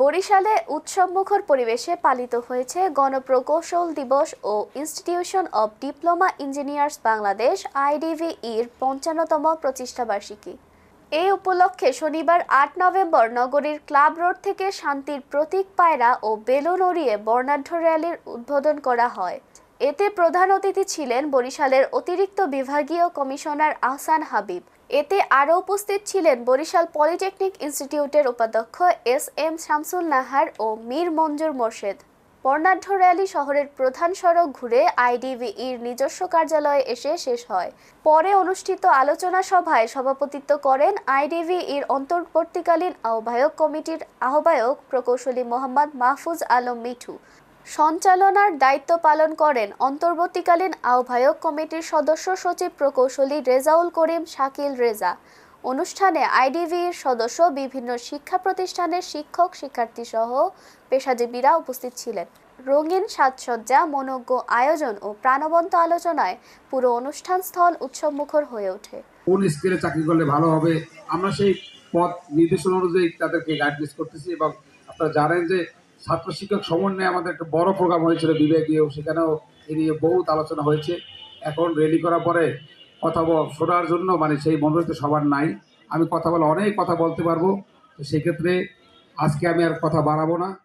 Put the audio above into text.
বরিশালে উৎসবমুখর পরিবেশে পালিত হয়েছে গণপ্রকৌশল দিবস ও institution of diploma engineers Bangladesh, আইডিভিইর পঞ্চান্নতম প্রতিষ্ঠাবার্ষিকী। এই উপলক্ষে শনিবার আট নভেম্বর নগরীর ক্লাব রোড থেকে শান্তির প্রতীক পায়রা ও বেলুন উড়িয়ে বর্ণাঢ্য র্যালির উদ্বোধন করা হয়। এতে প্রধান অতিথি ছিলেন বরিশালের অতিরিক্ত বিভাগীয় কমিশনার আহসান হাবিব। এতে আরও উপস্থিত ছিলেন বরিশাল পলিটেকনিক ইনস্টিটিউটের উপাধ্যক্ষ এস এম শামসুল নাহার ও মীর মঞ্জুর মোর্শেদ। বর্ণাঢ্য র্যালি শহরের প্রধান সড়ক ঘুরে আইডিবিইর নিজস্ব কার্যালয়ে এসে শেষ হয়। পরে অনুষ্ঠিত আলোচনা সভায় সভাপতিত্ব করেন আইডিবিইর অন্তর্বর্তীকালীন আহ্বায়ক কমিটির আহ্বায়ক প্রকৌশলী মোহাম্মদ মাহফুজ আলম মিঠু। সঞ্চালনার দায়িত্ব পালন করেন অন্তর্বর্তীকালীন আহ্বায়ক কমিটির সদস্য সচিব প্রকৌশলী রেজাউল করিম শাকিল রেজা। অনুষ্ঠানে আইডিভির সদস্য বিভিন্ন শিক্ষা প্রতিষ্ঠানের শিক্ষক শিক্ষার্থী সহ পেশাজীবীরা উপস্থিত ছিলেন। রঙিন সাজসজ্জা, মনোজ্ঞ আয়োজন ও প্রাণবন্ত আলোচনায় পুরো অনুষ্ঠান স্থল উৎসবমুখর হয়ে ওঠে। কোন স্কেলে চাকরি করলে ভালো হবে? আমরা সেই পথ নির্দেশনা অনুযায়ী তাদেরকে গাইডলাইন্স করতেছি এবং আপনারা জানেন যে ছাত্র শিক্ষক সমন্বয়ে আমাদের একটা বড় প্রোগ্রাম হয়েছিল, বিবেকীয়। সেখানেও এ নিয়ে বহুত আলোচনা হয়েছে। এখন রেডি করার পরে কথা শোনার জন্য মানে সেই মনোরোধ সবার নাই। আমি কথা বলে অনেক কথা বলতে পারব। তো সেক্ষেত্রে আজকে আমি আর কথা বাড়াবো না।